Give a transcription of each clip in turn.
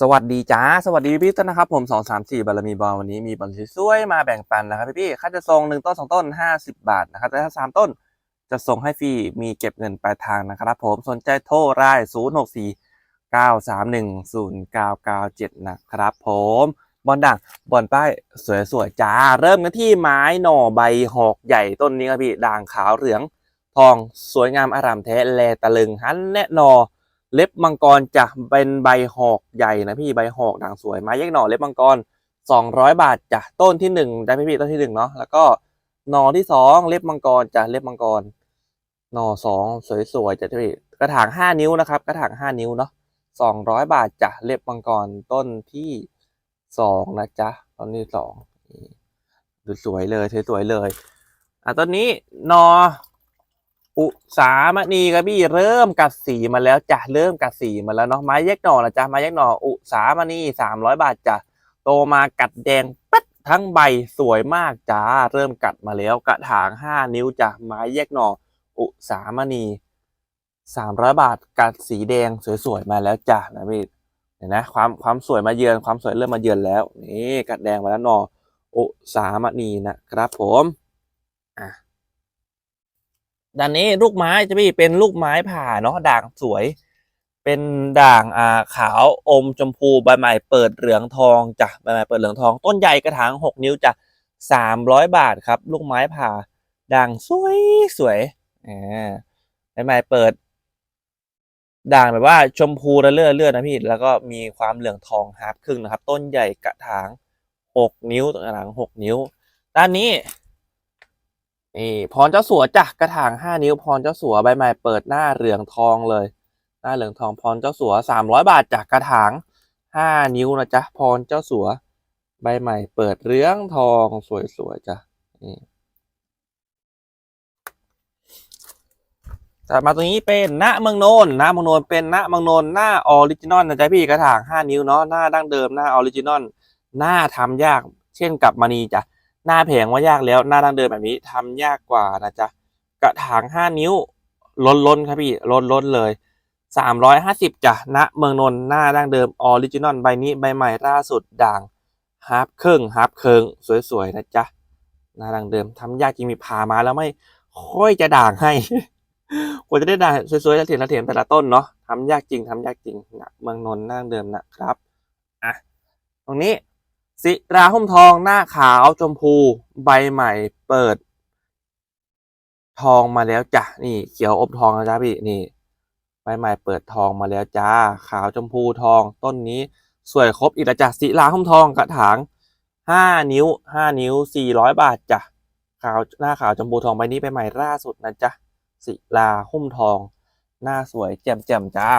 สวัสดีจ้าสวัสดีพี่ต้นนะครับผมสองสามสี่บารมีบอลวันนี้มีบอลสวยๆมาแบ่งปันนะครับพี่ๆค่าจะส่งหนึ่งต้นสองต้นห้าสิบบาทนะครับแต่ถ้าสามต้นจะส่งให้ฟรีมีเก็บเงินปลายทางนะครับผมสนใจโทรรายศูนย์หกสี่เก้าสามหนึ่งศูนย์เก้าเก้าเจ็ดนะครับผมบอลด่างบอลป้ายสวยๆจ้า เริ่มกันที่ไม้หน่อใบหอกใหญ่ต้นนี้ครับพี่ด่างขาวเหลืองทองสวยงามอารามแท้แลตะลึงหันแน่นอ เล็บมังกรจะเป็นใบหอกใหญ่นะพี่ใบหอกด่างสวยไม้แยกหน่อเล็บมังกร 200 บาทจ้ะต้นที่หนึ่งได้พี่พี่ต้นที่หนึ่งเนาะแล้วก็หน่อที่สองเล็บมังกรจ้ะเล็บมังกร หน่อสองสวยๆจ้ะพี่กระถาง 5 นิ้วนะครับกระถาง 5 นิ้วเนาะ200 บาทจ้ะเล็บมังกรต้นที่สองนะจ๊ะต้นที่สองนี่ดูสวยเลยสวยๆเลยอะต้นนี้หนอ อุสามณีครับพี่เริ่มกัดสีมาแล้วจ้ะเริ่มกัดสีมาแล้วเนาะไม้แยกหน่อนะจ๊ะไม้แยกหน่ออุสามณีสามร้อยบาทจ้ะโตมากัดแดงปั๊ดทั้งใบสวยมากจ้าเริ่มกัดมาแล้วกระถางห้านิ้วจ้ะไม้แยกหน่ออุสามณีสามร้อยบาทกัดสีแดงสวยๆมาแล้วจ้ะนะพี่เห็นนะความความสวยมาเยือนความสวยเริ่มมาเยือนแล้วนี่กัดแดงมาแล้วหน่ออุสามณีนะครับผมอะ ด้านนี้ลูกไม้จะพี่เป็นลูกไม้ผ่าเนาะด่างสวย เป็นด่างอ่าขาวอมชมพูใบใหม่เปิดเหลืองทองจ้ะใบใหม่เปิดเหลืองทอง ต้นใหญ่กระถางหกนิ้วจ้ะสามร้อยบาทครับ ลูกไม้ผ่าด่างสวยสวยอ่าใบใหม่เปิด ด่างแบบว่าชมพูระเลื่อเลื่อนะพี่แล้วก็มีความเหลืองทองฮาร์ปครึ่งนะครับ ต้นใหญ่กระถางหกนิ้วกระถางหกนิ้ว ด้านนี้ นี่พรเจ้าสัวจ้ะกระถางห้านิ้วพรเจ้าสัวใบใหม่เปิดหน้าเหลืองทองเลย หน้าเหลืองทองพรเจ้าสัวสามร้อยบาทจากกระถางห้านิ้วนะจ๊ะพรเจ้าสัวใบใหม่เปิดเหลืองทองสวยๆจ้ะนี่มาตรงนี้เป็นณเมืองโนนณเมืองโนนเป็นณเมืองโนนหน้าออริจินอลนะจ๊ะพี่กระถางห้านิ้วเนาะหน้าดั้งเดิมหน้าออริจินอลหน้าทำยาก เช่นกับมณีจ้ะ หน้าแผงว่ายากแล้วหน้าดั้งเดิมแบบนี้ทำยากกว่านะจ๊ะกระถางห้านิ้วล้นล้นครับพี่ล้นล้นเลยสามร้อยห้าสิบจ้ะณเมืองนนท์หน้าดั้งเดิมออริจินอลใบนี้ใบใหม่ล่าสุดด่างฮาร์ปเครึ่งฮาร์ปเคิงสวยๆนะจ๊ะหน้าดั้งเดิมทำยากจริงมีผ่ามาแล้วไม่ค่อยจะด่างให้กว่าจะได้ด่างสวยๆละเถียนละเถียนแต่ละต้นเนาะทำยากจริงทำยากจริงณเมืองนนท์หน้าดังเดิมนะครับ อะ ตรงนี้ สิราหุ้มทองหน้าขาวชมพูใบใหม่เปิด ทองมาแล้วจ้ะนี่เขียวอมทองนะจ๊ะพี่นี่ใบใหม่เปิดทองมาแล้วจ้า ขาวชมพูทองต้นนี้สวยครบอีกแล้วจ้ะสิราหุ้มทองกระถางห้านิ้วห้านิ้วสี่ร้อยบาทจ้ะขาวหน้าขาวชมพูทองใบนี้ใบใหม่ล่าสุดนะจ๊ะสิราหุ้มทอง หน้าสวยแจ่มแจ่มจ้า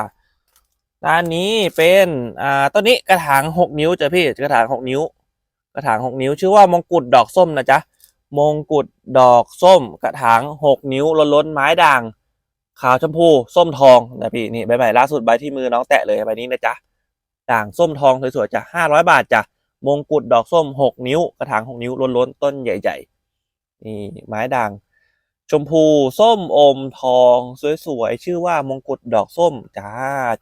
ด้านนี้เป็นอ่าต้นนี้กระถางหกนิ้วจ้ะพี่กระถางหกนิ้ว กระถางหกนิ้ว ชื่อว่ามงกุฎดอกส้มนะจ๊ะมงกุฎดอกส้ม กระถางหกนิ้วล้นล้นๆไม้ด่าง ขาวชมพูส้มทองนะพี่นี่ใบใหม่ล่าสุดใบที่มือน้องแตะเลยใบนี้นะจ๊ะด่างส้มทองสวยๆจ้ะห้าร้อยบาทจ้ะมงกุฎดอกส้มหกนิ้ว กระถางหกนิ้วล้นล้นๆต้นใหญ่ ๆ นี่ไม้ด่าง ชมพูส้มอมทอง สวยๆ ชื่อว่ามงกุฎดอกส้ม จ้า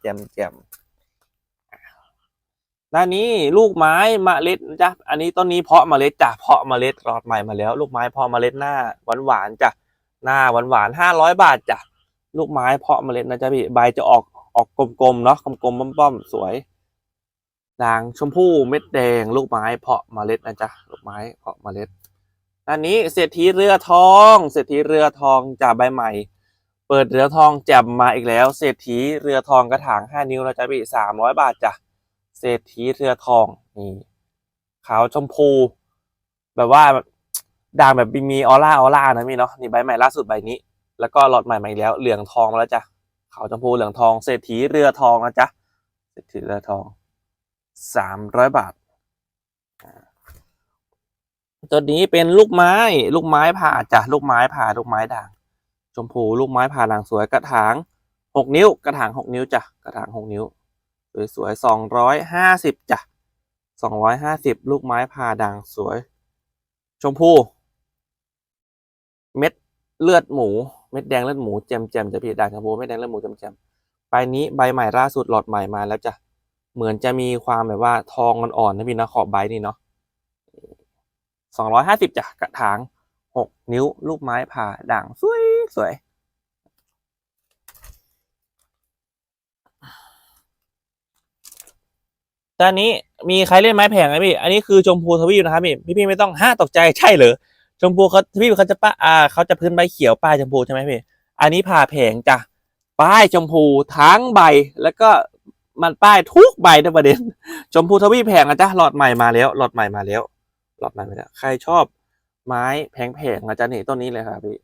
แจ่มแจ่มด้านนี้ลูกไม้เมล็ดจ้ะอันนี้ต้นนี้เพาะเมล็ดจ้ะเพาะเมล็ดรอดใหม่มาแล้ว ลูกไม้เพาะเมล็ดหน้าหวานหวานๆจ้ะหน้าหวานหวานห้าร้อยบาทจ้ะลูกไม้เพาะเมล็ดนะจ๊ะพี่ใบจะออกออกกลมๆเนาะกลมๆป้อมๆสวยด่างชมพูเม็ดแดง ลูกไม้เพาะเมล็ดนะจ๊ะลูกไม้เพาะเมล็ด อันนี้เศรษฐีเรือทองเศรษฐีเรือทองจากใบใหม่ เปิดเรือทองแจ่มมาอีกแล้ว เศรษฐีเรือทองกระถางห้านิ้วนะจ๊ะพี่สามร้อยบาทจ้ะเศรษฐีเรือทองนี่ขาวชมพู แบบว่าด่างแบบมีออร่าออร่านะพี่เนาะนี่ใบใหม่ล่าสุดใบนี้ แล้วก็หลอดใหม่มาอีกแล้วเหลืองทองมาแล้วจ้ะขาวชมพูเหลืองทองเศรษฐีเรือทองนะจ๊ะเศรษฐีเรือทองสามร้อยบาท ตัวนี้เป็นลูกไม้ ลูกไม้ผ่าจ้ะลูกไม้ผ่าลูกไม้ด่าง ชมพูลูกไม้ผ่าด่างสวยกระถางหกนิ้ว กระถางหกนิ้วจ้ะกระถางหกนิ้ว สวยๆสองร้อยห้าสิบจ้ะสองร้อยห้าสิบลูกไม้ผ่าด่างสวย ชมพู เม็ดเลือดหมู เม็ดแดงเลือดหมูแจมๆจะพี่ด่างชมพูเม็ดแดงเลือดหมูแจมๆใบนี้ใบใหม่ล่าสุดหลอดใหม่มาแล้วจ้ะเหมือนจะมีความแบบว่าทองอ่อนๆนะพี่นะขอบใบนี่เนาะ สองร้อยห้าสิบจ้ะกระถางหกนิ้ว ลูกไม้ผ่าด่าง สวยสวยตอนนี้มีใครเล่นไม้แผงไหมพี่ อันนี้คือชมพูทวีปนะครับพี่พี่พี่ไม่ต้องห้าตกใจใช่เหรอ ชมพูเขาทวีปเขาจะป้าอ่าเขาจะพื้นใบเขียวป้ายชมพูใช่ไหมพี่ อันนี้ผ่าแผงจ้ะ ป้ายชมพูทั้งใบ แล้วก็มันป้ายทุกใบนะประเด็น ชมพูทวีปแผงนะจ๊ะ หลอดใหม่มาแล้ว หลอดใหม่มาแล้ว หลอดใหม่มาแล้วใครชอบไม้แผงๆนะจ๊ะนี่ต้นนี้เลยครับพี่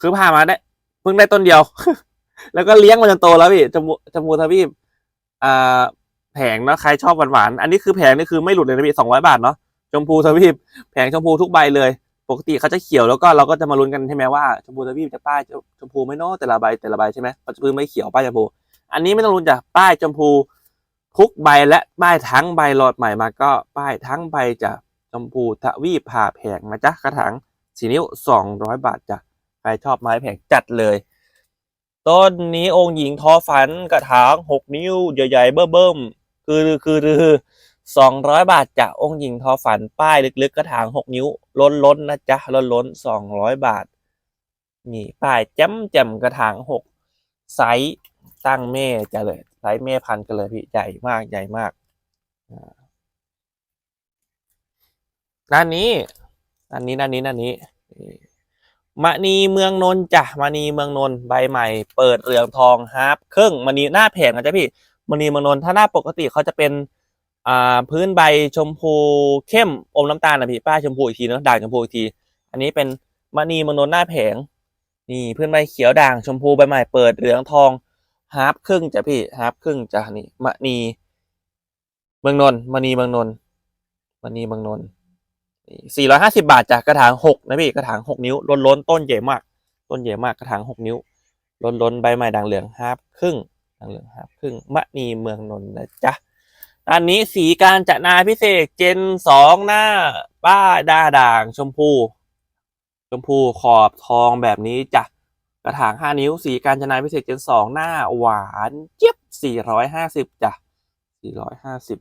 คือผ่ามาได้เพิ่งได้ต้นเดียว แล้วก็เลี้ยงมาจนโตแล้วพี่ชมพูชมพูทวีปอ่าแผงเนาะใครชอบหวานๆอันนี้คือแผงนี่คือไม่หลุดเลยนะพี่สองร้อยบาทเนาะชมพูทวีปแผงชมพูทุกใบเลย ปกติเขาจะเขียวแล้วก็เราก็จะมาลุ้นกันใช่ไหมว่าชมพูทวีปจะป้ายชมพูไหม่นอะแต่ละใบแต่ละใบใช่ไหมเขาจะพื้นไม่เขียวป้ายชมพูอันนี้ไม่ต้องลุ้นจ้ะป้ายชมพูทุกใบและป้ายทั้งใบหลอดใหม่มาก็ป้ายทั้งใบจะ ชมพูทวีผ่าแผงนะจ๊ะกระถางสีนิ้วสองร้อยบาทจ้ะใครชอบไม้แผงจัดเลย ต้นนี้องค์หญิงทอฝันกระถางหกนิ้วใหญ่ๆเบิ่มๆคือคือคือสองร้อยบาทจากองค์หญิงทอฝันป้ายลึกๆกระถางหกนิ้ว ล้นล้นนะจ๊ะล้นล้นสองร้อยบาทนี่ป้ายแจ่มแจ่มกระถางหกไซส์ตั้งแม่จะเลยไซส์แม่พันกันเลยพี่ใหญ่มากใหญ่มากอ่า ด้านนี้ด้านนี้ด้านนี้ด้านนี้มณีเมืองนนจ้ะมณีเมืองนนใบใหม่ เปิดเหลืองทองฮาร์ปครึ่งมณีหน้าแผงนะจ๊ะพี่มณีเมืองนนถ้าหน้าปกติเขาจะเป็นอ่าพื้นใบชมพูเข้มอมน้ำตาลนะพี่ป้ายชมพูอีกทีเนอะด่างชมพูอีกที อันนี้เป็นมณีเมืองนนหน้าแผง นี่พื้นใบเขียวด่างชมพูใบใหม่เปิดเหลืองทองฮาร์ปครึ่งจ้ะพี่ฮาร์ปครึ่งจ้ะนี่มณีเมืองนนมณีเมืองนนมณีเมืองนน ท์สี่ร้อยห้าสิบาทจากกระถางหกนะพี่กระถางหกนิ้วล้นล้นต้นใหญ่มาก ต้นใหญ่มากกระถางหกนิ้วล้นล้นใบใหม่ด่างเหลืองฮาร์ปครึ่งทางเหลืองครับครึ่งมณีเมืองนนท์นะจ๊ะอันนี้สีการจะนาพิเศษเจนสองหน้า ป้าดาด่างชมพู ชมพูขอบทองแบบนี้จ้ะกระถางห้านิ้ว สีการจนาพิเศษเจนสองหน้าหวานเจี๊ยบสี่ร้อยห้าสิบจ้ะสี่ร้อยห้าสิบ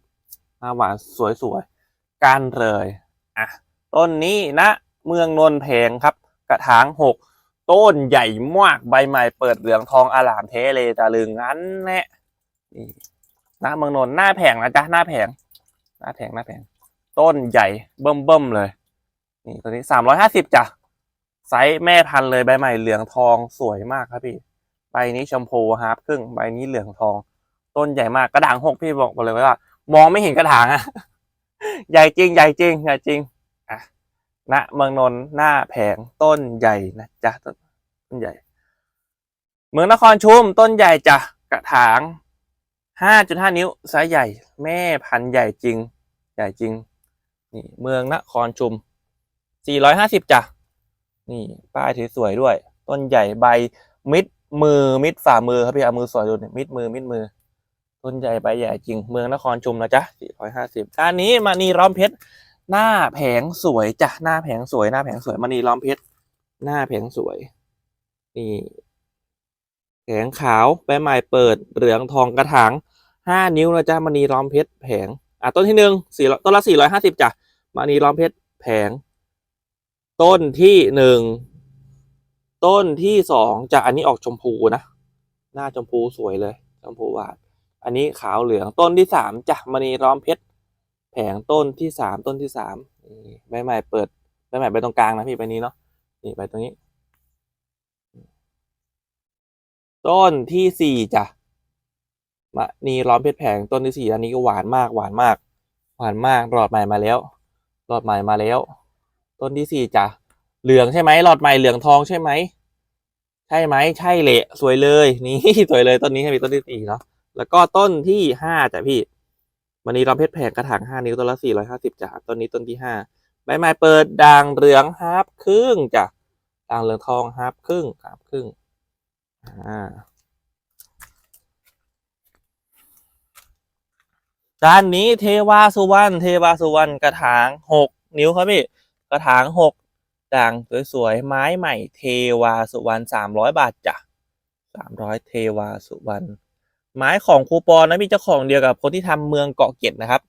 หน้าหวานสวยๆกันเลย อะต้นนี้นะเมืองนนท์แพงครับ กระถางหกต้นใหญ่มากใบใหม่เปิดเหลืองทองอลามเทเลตะลึงงั้นแน่นี่หน้าเมืองนนท์หน้าแผงนะจ๊ะหน้าแผงหน้าแผงหน้าแผงต้นใหญ่เบิ่มเบิ่มๆเลย นี่ตัวนี้สามร้อยห้าสิบจ้ะไซส์แม่พันธุ์เลยใบใหม่เหลืองทองสวยมากครับพี่ใบนี้ชมพูฮาร์ปครึ่งใบนี้เหลืองทอง ต้นใหญ่มากกระถางหกพี่บอกเลยว่า มองไม่เห็นกระถางอะ ใหญ่จริงใหญ่จริงใหญ่จริงอะณเมืองนนท์หน้าแผงต้นใหญ่นะจ๊ะต้นใหญ่ เมืองนครชุมต้นใหญ่จ้ะกระถางห้าจุดห้านิ้วไซส์ใหญ่ แม่พันธุ์ใหญ่จริง ใหญ่จริง นี่เมืองนครชุมสี่ร้อยห้าสิบจ้ะนี่ป้ายถือสวยด้วย ต้นใหญ่ใบมิดมือมิดฝ่ามือครับพี่เอามือสวยดูเนี่ยมิดมือมิดมือ ต้นใหญ่ใบใหญ่จริงเมืองนครชุมนะจ๊ะสี่ร้อยห้าสิบอันนี้มานีล้อมเพชรหน้าแผงสวยจ้ะหน้าแผงสวยหน้าแผงสวยมานีล้อมเพชรหน้าแผงสวย นี่แผงขาวใบใหม่เปิดเหลืองทองกระถางห้านิ้วนะจ๊ะมณีล้อมเพชรแผงอะต้นที่หนึ่งสี่ต้นละสี่ร้อยห้าสิบจ้ะมณีล้อมเพชรแผง ต้นที่หนึ่งต้นที่สองจะอันนี้ออกชมพูนะ หน้าชมพูสวยเลยชมพูหวาน อันนี้ขาวเหลืองต้นที่สามจ้ะมณีล้อมเพชรแผงต้นที่สามต้นที่สามใบใหม่เปิดใบใหม่ใบตรงกลางนะพี่ใบนี้เนาะนี่ใบตรงนี้ ต้นที่สี่จ้ะมะนีล้อมเพชรแผงต้นที่สี่อันนี้ก็หวานมากหวานมาก หวานมากหลอดใหม่มาแล้วหลอดใหม่มาแล้ว ต้นที่สี่จ้ะเหลืองใช่ไหมหลอดใหม่เหลืองทองใช่ไหมใช่ไหมใช่เละสวยเลยนี่สวยเลยต้นนี้ให้มีต้นที่สี่เนาะ แล้วก็ต้นที่ห้าจ้ะพี่มันนี้ล้อมเพชรแผงกระถางห้านิ้วต้นละสี่ร้อยห้าสิบจ้ะต้นนี้ต้นที่ห้าใบไม้เปิดด่างเหลืองฮาร์ปครึ่งจ้ะด่างเหลืองทองฮาร์ปครึ่งฮาร์ปครึ่งอ่าด้านนี้เทวาสุวรรณเทวาสุวรรณกระถางหกนิ้วครับพี่กระถางหกด่างสวยๆไม้ใหม่ เทวาสุวรรณสามร้อยบาทจ้ะสามร้อยเทวาสุวรรณ ไม้ของครูปอนนะพี่เจ้าของเดียวกับคนที่ทำเมืองเกาะเก็ดนะครับ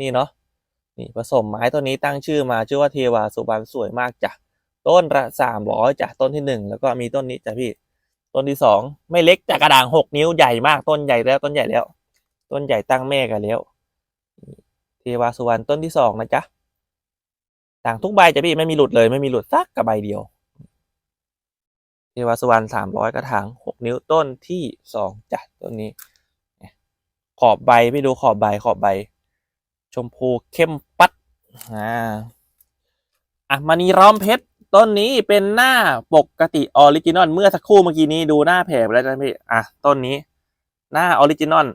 นี่เนาะนี่ผสมไม้ต้นนี้ตั้งชื่อมาชื่อว่าเทวาสุบรรณสวยมากจ้ะต้นละสามร้อยจ้ะต้นที่หนึ่งแล้วก็มีต้นนี้จ้ะพี่ ต้นที่สองไม่เล็กจากกระด่างหกนิ้วใหญ่มากต้นใหญ่แล้วต้นใหญ่แล้ว ต้นใหญ่ตั้งแม่กันแล้วเทวาสุวรรณต้นที่สองนะจ๊ะด่างทุกใบจ้ะพี่ไม่มีหลุดเลยไม่มีหลุดสักกระใบเดียว เทวาสุวรรณสามร้อยกระถางหกนิ้วต้นที่สองจ้ะต้นนี้ ขอบใบพี่ดูขอบใบขอบใบ ชมพูเข้มปัดอ่าอะมานีร้อมเพชรต้นนี้เป็นหน้าปกติออริจินอลเมื่อสักครู่เมื่อกี้นี้ดูหน้าแผลไปแล้วจ้ะพี่อะต้นนี้ หน้าออริจินอล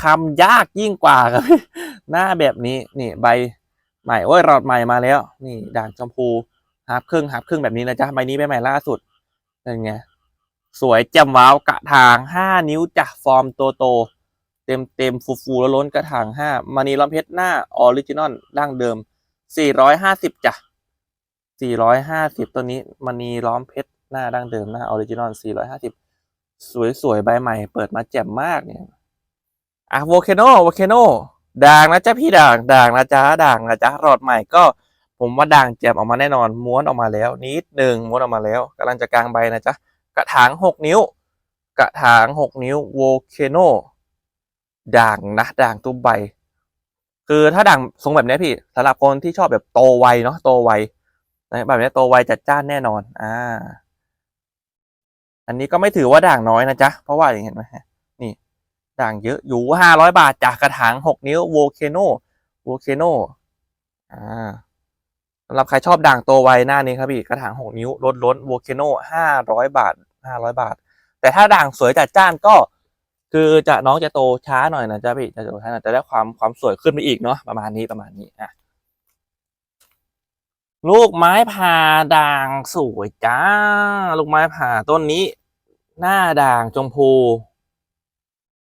ทำยากยิ่งกว่าครับหน้าแบบนี้นี่ใบใหม่โอ้ยรอดใหม่มาแล้ว นี่ด่างชมพูฮาร์ปครึ่งฮาร์ปครึ่งแบบนี้นะจ๊ะใบนี้ใบใหม่ล่าสุด เป็นไง สวยแจ่มว้าวกระถางห้านิ้วจ้ะฟอร์มโตโต เต็มเต็มฟูฟูแล้วล้นกระถางห้ามานีล้อมเพชรหน้าออริจินอลดั้งเดิมสี่ร้อยห้าสิบจ้ะสี่ร้อยห้าสิบตัวนี้มานีล้อมเพชรหน้าดั้งเดิมหน้าออริจินอลสี่ร้อยห้าสิบสวยๆใบใหม่ เปิดมาแจ่มมากเนี่ยอะโวเคโนโวเคโนด่างนะจ๊ะพี่ด่างด่างนะจ๊ะด่างนะจ๊ะรอดใหม่ก็ ผมว่าด่างแจ่มออกมาแน่นอน ม้วนออกมาแล้ว นิดหนึ่งม้วนออกมาแล้วกำลังจะกลางใบนะจ๊ะ กระถางหกนิ้ว กระถางหกนิ้วโวเคโนด่างนะด่างตุ้มใบ คือถ้าด่างทรงแบบนี้พี่สำหรับคนที่ชอบแบบโตไวเนาะโตไวนแบบนี้โตไวจัดจ้านแน่นอน อ่า อันนี้ก็ไม่ถือว่าด่างน้อยนะจ๊ะ เพราะว่าอย่างเห็นไหมฮะนี่ ด่างเยอะอยู่ห้าร้อยบาทจากกระถางหกนิ้วโวเคโนโวเคโนอ่า สำหรับใครชอบด่างโตไวหน้านี้ครับพี่กระถางหกนิ้วล้นล้นโวเคโนห้าร้อยบาทห้าร้อยบาท แต่ถ้าด่างสวยจัดจ้านก็คือจะน้องจะโตช้าหน่อยนะจ๊ะพี่จะโตช้าหน่อยแต่ได้ความความสวยขึ้นไปอีกเนาะประมาณนี้ประมาณนี้อะลูกไม้ผ่าด่างสวยจ้า ลูกไม้ผ่าต้นนี้ หน้าด่างชมพู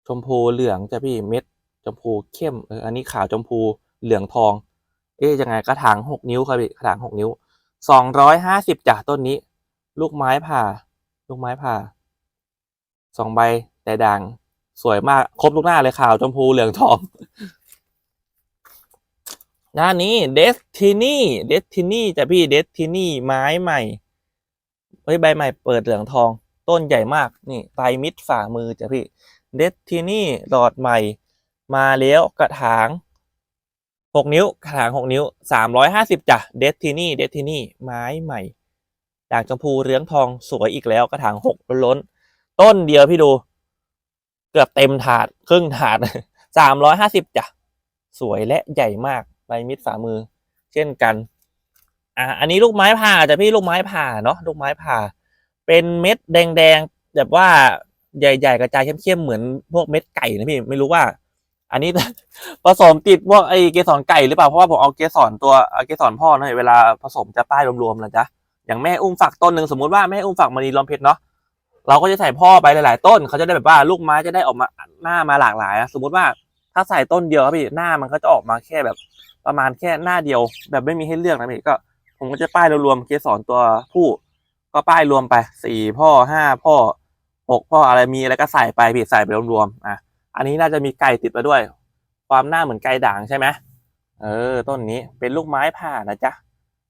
ชมพูเหลืองจ้ะพี่เม็ดชมพูเข้มเอออันนี้ขาวชมพูเหลืองทอง เอ๊ยังไงกระถางหกนิ้วครับพี่กระถางหกนิ้วสองร้อยห้าสิบจ้ะต้นนี้ ลูกไม้ผ่า ลูกไม้ผ่าสองใบแต่ด่าง สวยมาก ครบลูกหน้าเลยขาวชมพูเหลืองทองหน้านี้เดสตินีเดสตินีจ้ะพี่เดสตินีไม้ใหม่เฮ้ยใบใหม่เปิดเหลืองทอง ต้นใหญ่มากนี่ใบมิดฝ่ามือจ้ะพี่เดสตินีหลอดใหม่ มาแล้วกระถาง หกนิ้วกระถางหกนิ้วสามร้อยห้าสิบจ้ะเดสตินี่เดสตินี่ไม้ใหม่ด่างชมพูเรืองทองสวยอีกแล้วกระถางหกล้น ต้นเดียวพี่ดู เกือบเต็มถาด ครึ่งถาดสามร้อยห้าสิบจ้ะสวยและใหญ่มากใบมิดฝ่ามือ เช่นกันอ่าอันนี้ลูกไม้ผ่าจ้ะพี่ลูกไม้ผ่าเนาะลูกไม้ผ่า เป็นเม็ดแดงๆแบบว่าใหญ่ ๆ กระจายเข้มๆเหมือนพวกเม็ดไก่นะพี่ไม่รู้ว่า อันนี้ ผสมติดพวกไอเกสรไก่หรือเปล่าเพราะว่าผมเอาเกสรตัวเกสรพ่อเนอะเวลาผสมจะป้ายรวมๆนะจ๊ะอย่างแม่อุ้มฝักต้นหนึ่งสมมุติว่าแม่อุ้มฝักมณีลอมเพชรเนาะเราก็จะใส่พ่อไปหลาย ๆ ต้นเขาจะได้แบบว่าลูกไม้จะได้ออกมาหน้ามาหลากหลายนะสมมุติว่าถ้าใส่ต้นเดียวครับพี่หน้ามันก็จะออกมาแค่แบบประมาณแค่หน้าเดียว แบบไม่มีให้เลือกนะพี่ก็ผมก็จะป้ายรวมๆเกสรตัวผู้ ก็ป้ายรวมไปสี่พ่อห้าพ่อหกพ่ออะไรมีอะไรก็ใส่ไปพี่ใส่ไปรวมๆอะ อันนี้น่าจะมีไก่ติดมาด้วย ความหน้าเหมือนไก่ด่างใช่ไหมเออ ต้นนี้เป็นลูกไม้ผ่านะจ๊ะ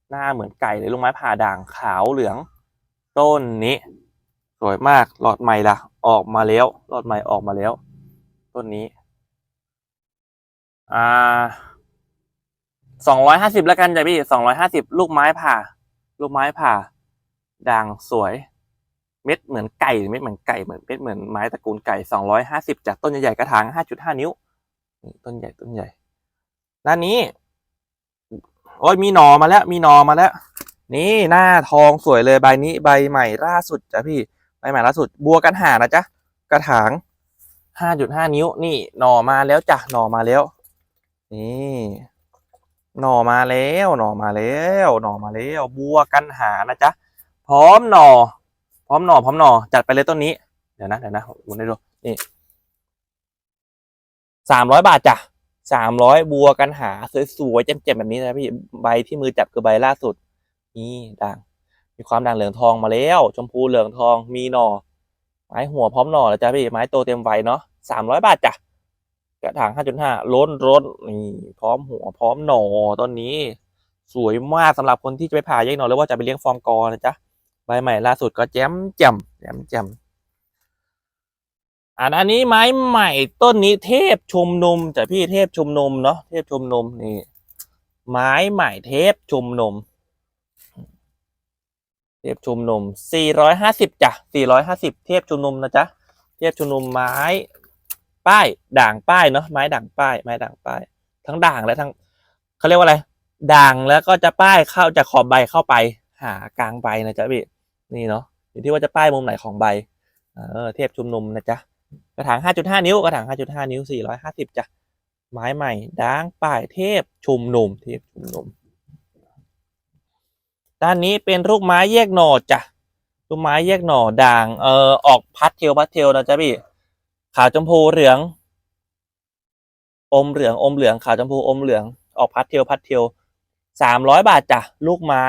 หน้าเหมือนไก่เลยลูกไม้ผ่าด่างขาวเหลือง ต้นนี้ สวยมาก หลอดใหม่ละออกมาแล้ว หลอดใหม่ออกมาแล้ว ต้นนี้ อ่าสองร้อยห้าสิบแล้วกันจ้ะพี่สองร้อยห้าสิบลูกไม้ผ่า ลูกไม้ผ่า ด่างสวย เม็ดเหมือนไก่เม็ดเหมือนไก่เหมือนเม็ดเหมือนไม้ตระกูลไก่สองร้อยห้าสิบจากต้นใหญ่ๆกระถางห้าจุดห้านิ้วนี่ต้นใหญ่ต้นใหญ่ด้านนี้ โอ้ยมีหนอมาแล้ว มีหนอมาแล้ว นี่หน้าทองสวยเลยใบนี้ใบใหม่ล่าสุดจ้ะพี่ใบใหม่ล่าสุดบัวกันหานะจ๊ะกระถางห้าจุดห้านิ้ว นี่หนอมาแล้วจ้ะหนอมาแล้ว นี่หน่อมาแล้ว หน่อมาแล้ว หน่อมาแล้ว บัวกันหานะจ๊ะ พร้อมหน่อ ร้อมหน่อพร้อมหน่อจัดไปเลยต้นนี้ เดี๋ยวนะเดี๋ยวนะหมุนให้ดูนี่สามร้อยบาทจ้ะสามร้อยบัวกันหาสวยๆเจ็มๆแบบนี้นะพี่ใบที่มือจับคือใบล่าสุด นี่ด่างมีความด่างเหลืองทองมาแล้ว ชมพูเหลืองทองมีหน่อ ไม้หัวพร้อมหน่อแล้วจ้ะพี่ไม้โตเต็มวัยเนาะสามร้อยบาทจ้ะกระถางห้าจุดห้าล้นล้นนี่พร้อมหัวพร้อมหน่อต้นนี้ สวยมากสำหรับคนที่จะไปผ่าแยกหน่อหรือว่าจะไปเลี้ยงฟอร์มกอนะจ๊ะ ใบใหม่ล่าสุดก็แจ่มแจ่มแจ่มแจ่มอันอันนี้ไม้ใหม่ต้นนี้เทพชุมนุมจ้ะพี่เทพชุมนุมเนาะเทพชุมนุมนี่ ไม้ใหม่เทพชุมนุม เทพชุมนุม450จ้ะ450เทพชุมนุมนะจ๊ะเทพชุมนุมไม้ ป้ายด่างป้ายเนาะไม้ด่างป้ายไม้ด่างป้าย ทั้งด่างและทั้งเขาเรียกว่าอะไรด่างแล้วก็จะป้ายเข้าจากขอบใบเข้าไป หากลางใบนะจ๊ะพี่ นี่เนาะอยู่ที่ว่าจะป้ายมุมไหนของใบเออเทพชุมนุมนะจ๊ะกระถาง 5.5 นิ้วกระถาง 5.5 นิ้ว 450จ้ะไม้ใหม่ด่างป้ายเทพชุมนุมเทพชุมนุม ด้านนี้เป็นลูกไม้แยกหน่อจ้ะลูกไม้แยกหน่อด่างเอ่อออกพัดเทลพัดเทลนะจ๊ะพี่ขาวชมพูเหลือง อมเหลืองอมเหลืองขาวชมพูอมเหลืองออกพัดเทลพัดเทลสามร้อยบาทจ้ะลูกไม้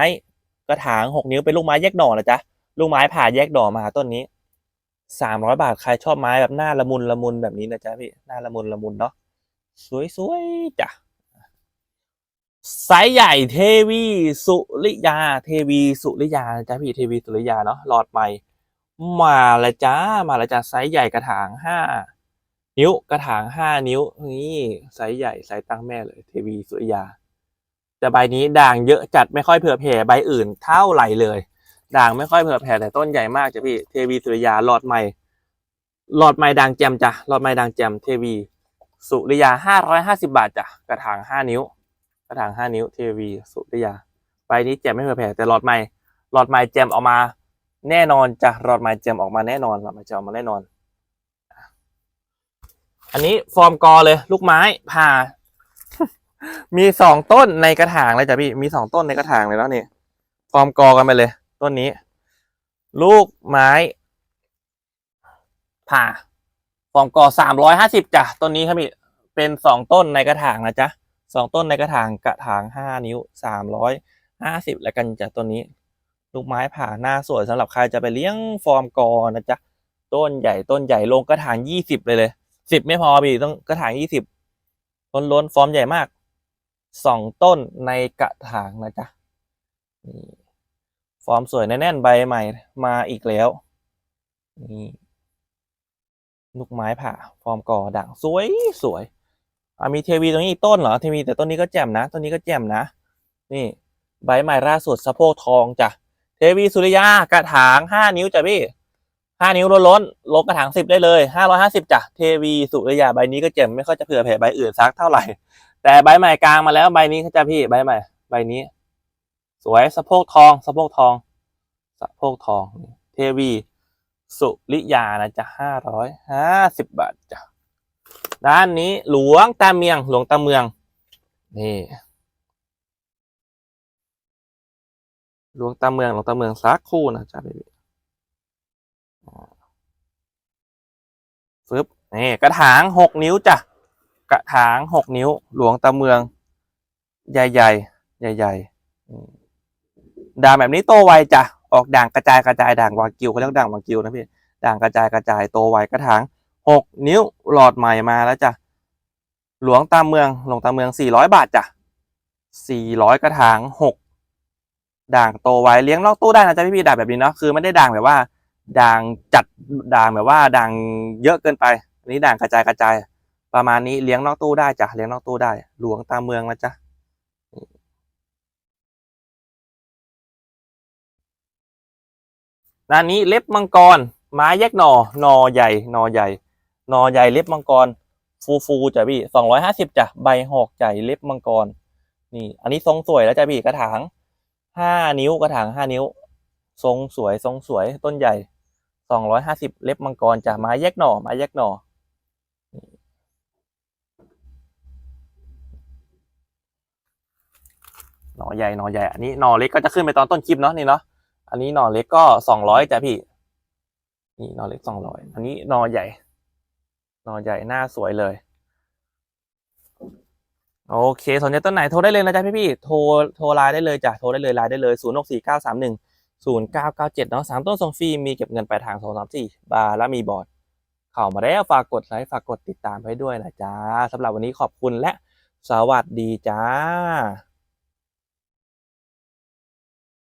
กระถางหกนิ้วเป็นลูกไม้แยกหน่อนะจ๊ะ ลูกไม้ผ่าแยกหน่อมาต้นนี้สามร้อยบาทใครชอบไม้แบบหน้าละมุนละมุนแบบนี้นะจ๊ะพี่หน้าละมุนละมุนเนาะสวยๆจ้ะไซส์ใหญ่เทวีสุริยา เทวีสุริยาจ๊ะพี่เทวีสุริยาเนาะหลอดใหม่มาละจ้ามาละจ้าไซส์ใหญ่กระถางห้านิ้วกระถางห้านิ้วนี่ไซส์ใหญ่ไซส์ตั้งแม่เลยเทวีสุริยา แต่ใบนี้ด่างเยอะจัดไม่ค่อยเผื่อแผ่ใบอื่นเท่าไหร่เลย ด่างไม่ค่อยเผื่อแผ่แต่ต้นใหญ่มากจ้ะพี่เทวีสุริยาหลอดใหม่หลอดใหม่ด่างแจมจ้ะหลอดใหม่ด่างแจมเทวี สุริยาห้าร้อยห้าสิบาทจ้ะกระถางห้านิ้ว กระถางห้านิ้วเทวี สุริยาใบนี้แจมไม่เผื่อแผ่แต่หลอดใหม่หลอดใหม่แจมออกมา แน่นอนจ้ะหลอดใหม่แจมออกมาแน่นอนหลอดใหม่แจมออกมาแน่นอน อันนี้ฟอร์มกอเลย ลูกไม้ผ่า มีสองต้นในกระถางเลยจ้ะพี่มีสองต้นในกระถางเลยแล้วนี่ฟอร์มกอกันไปเลย ต้นนี้ ลูกไม้ ผ่าฟอร์มกอสามร้อยห้าสิบจ้ะต้นนี้ครับพี่เป็นสองต้นในกระถางนะจ๊ะสองต้นในกระถางกระถางห้านิ้วสามร้อยห้าสิบแล้วกันจ้ะต้นนี้ ลูกไม้ผ่าหน้าสวยสำหรับใครจะไปเลี้ยงฟอร์มกอนะจ๊ะต้นใหญ่ต้นใหญ่ลงกระถางยี่สิบเลยเลยสิบไม่พอพี่ต้องกระถางยี่สิบล้นล้นฟอร์มใหญ่มากสองต้นในกระถางนะจ๊ะนี่ ฟอร์มสวยแน่นๆใบใหม่มาอีกแล้วนี่ลูกไม้ผ่าฟอร์มก่อด่างสวยสวยอะมีเทวีตรงนี้อีกต้นเหรอเทวีแต่ต้นนี้ก็แจ่มนะต้นนี้ก็แจ่มนะ นี่ใบใหม่ล่าสุดสะโพกทองจ้ะเทวีสุริยากระถางห้านิ้วจ้ะพี่ห้านิ้วล้นล้นๆลบกระถางสิบได้เลยห้าร้อยห้าสิบจ้ะเทวีสุริยาใบนี้ก็เจ็มไม่ค่อยจะเผื่อแผ่ใบอื่นสักเท่าไหร่ แต่ใบใหม่กลางมาแล้วใบนี้จ้ะพี่ใบใหม่ ใบนี้ สวยสะโพกทองสะโพกทองสะโพกทอง เทวี สุริยานะจ๊ะห้าร้อยห้าสิบบาทจ้ะด้านนี้หลวงตาเมียง หลวงตาเมือง นี่ หลวงตาเมือง หลวงตาเมืองสักคู่นะจ๊ะพี่ฟึบนี่กระถางหกนิ้วจ้ะกระถางหกนิ้ว หลวงตาเมือง ใหญ่ใหญ่ใหญ่ใหญ่ ด่างแบบนี้โตไวจ้ะออกด่างกระจายกระจายด่างวากิวเขาเรียกด่างวากิวนะพี่ด่างกระจายกระจายโตไวกระถางหกนิ้วหลอดใหม่มาแล้วจ้ะหลวงตาเมืองหลวงตาเมืองสี่ร้อยบาทจ้ะสี่ร้อยกระถางหกด่างโตไวเลี้ยงนอกตู้ได้นะจ๊ะพี่พี่ด่างแบบนี้เนาะคือไม่ได้ด่างแบบว่าด่างจัดด่างแบบว่าด่างเยอะเกินไปอันนี้ด่างกระจายกระจาย ประมาณนี้เลี้ยงนอกตู้ได้จ้ะเลี้ยงนอกตู้ได้ หลวงตามเมืองนะจ๊ะ ด้านนี้เล็บมังกรไม้แยกหนอ่อหนอใหญ่หนอใหญ่หนอใหญ่เล็บมังกร ฟูฟูๆจ้ะพี่สองร้อยห้าสิบจ้ะใบหอกใหญ่เล็บมังกร นี่ อันนี้ทรงสวยแล้วจ้ะพี่กระถางห้านิ้วกระถางห้านิ้ว ทรงสวยทรงสวยต้นใหญ่สองร้อยห้าสิบเล็บมังกรจากไม้แยกหน่อไม้แยกหน่อหน่อใหญ่หน่อใหญ่อันนี้หน่อเล็กก็จะขึ้นไปตอนต้นคลิปเนาะนี่เนาะ อันนี้หน่อเล็กก็สองร้อยจ้ะพี่ นี่หน่อเล็กสองร้อย อันนี้หน่อใหญ่ หน่อใหญ่หน้าสวยเลย โอเค สนใจต้นไหนโทรได้เลยนะจ๊ะพี่พี่ โทร โทรไลน์ได้เลยจ้ะ โทรได้เลยไลน์ได้เลยศูนย์หกสี่เก้าสามหนึ่งศูนย์เก้าเก้าเจ็ดเนาะสามต้นส่งฟรี มีเก็บเงินปลายทางสองสามสี่บาร์และมีบอร์ด เข้ามาแล้วฝากกดไลค์ ฝากกดติดตามให้ด้วยนะจ๊ะสำหรับวันนี้ขอบคุณและสวัสดีจ้า